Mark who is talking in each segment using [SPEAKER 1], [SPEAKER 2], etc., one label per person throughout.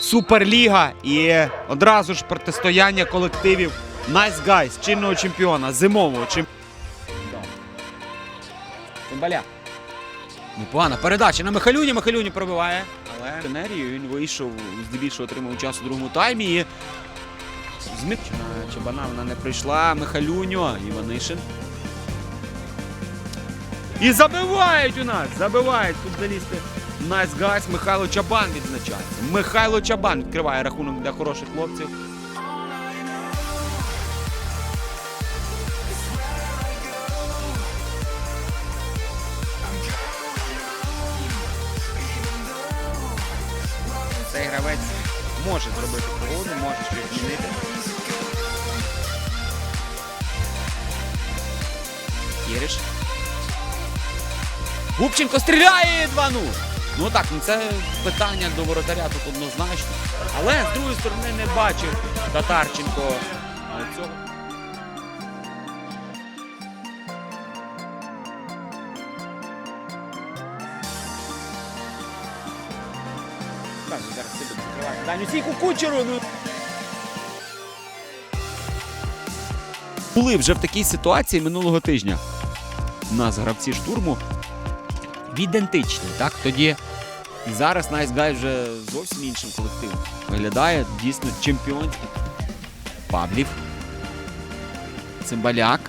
[SPEAKER 1] Суперліга і одразу ж протистояння колективів Nice Guys, чинного чемпіона, зимового чемпіона. Цимбаля. Непогана передача на Михалюні. Михалюні пробиває. Але енергію він вийшов, здебільшого отримав час у другому таймі. І зміт на Чабана вона не прийшла. Михалюньо, Іванишин. І забивають у нас! Забивають футболісти Nice Guys. Михайло Чабан відзначається. Михайло Чабан відкриває рахунок для хороших хлопців. Цей гравець може зробити погоду, може щось змінити. Кіриш. Губченко стріляє 2-0. Ну так, ну це питання до воротаря тут однозначно. Але з другої сторони не бачив Татарченко е, цього. Так, зараз це буде відкривати. Даню стійку кучеру. Ну. Були вже в такій ситуації минулого тижня. У нас гравці штурму ідентичні, так? Тоді і зараз Nice Guy вже зовсім іншим колективом. Виглядає дійсно чемпіонський. Павлів. Цимбаляк.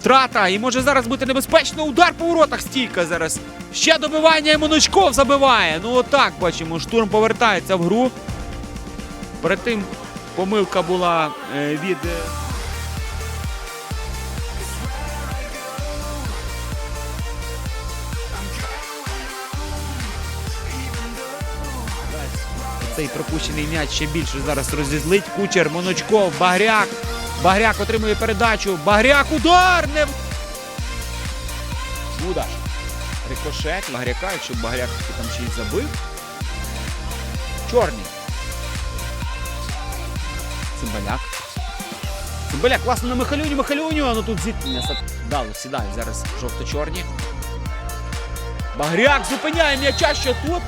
[SPEAKER 1] Втрата! І може зараз бути небезпечно. Удар по воротах стійка зараз. Ще добивання і Моночков забиває. Ну отак бачимо. Штурм повертається в гру. Перед тим помилка була е, від. Цей пропущений м'яч ще більше зараз розізлить. Кучер, Моночков, Багряк. Багряк отримує передачу. Багряк удар! Не... Удар. Рикошет. Багряка, якщо Багряк там ще й забив. Чорний. Цимбаляк. Цимбаляк, класно на Михалюню, Михалюню, а ну тут зіткнення дало, сідає зараз жовто-чорні. Багряк зупиняє м'яча, що тут.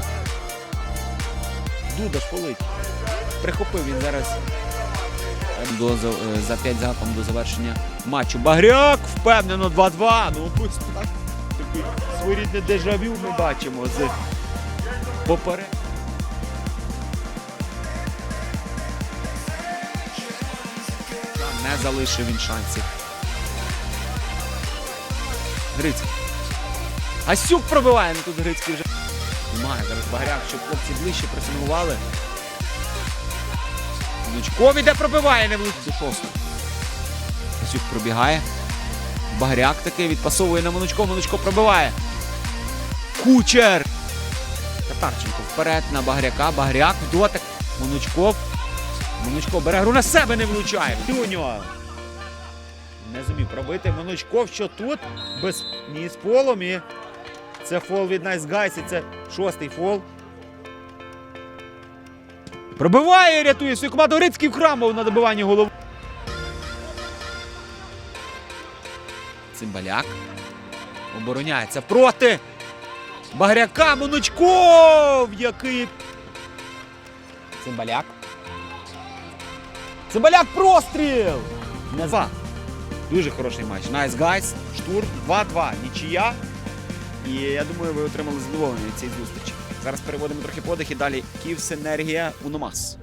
[SPEAKER 1] Дуда шполить. Прихопив він зараз до, за, е, за 5 залпом до завершення матчу. Багряк впевнено 2-2. Ну ось так. Такий своєрідне дежавю ми бачимо з поперед. Не залишив він шансів. Грицький. Асюк пробиває, ну тут Грицький вже. Немає зараз багряк, щоб хлопці ближче пресингували. Нучков іде пробиває, не влучить до шостого. Асюк пробігає. Багряк таки відпасовує на Монучко, Монучко пробиває. Кучер! Татарченко вперед на Багряка. Багряк в дотик. Монучков. Монучков бере гру на себе не влучає. Тюньо. Не зумів пробити. Монучков, що тут без ні з полом і це фол від Nice Guys, і це шостий фол. Пробиває, рятує свою команду. Грицький вхрамов на добиванні голови. Цимбаляк. Обороняється проти. Багряка Монучков, який. Цимбаляк. Цимбаляк простріл! Не. Дуже хороший матч. Nice Guys, штурм 2-2. Нічия. І я думаю, ви отримали задоволення від цієї зустрічі. Зараз переводимо трохи подих і далі Київсенергія Уномас.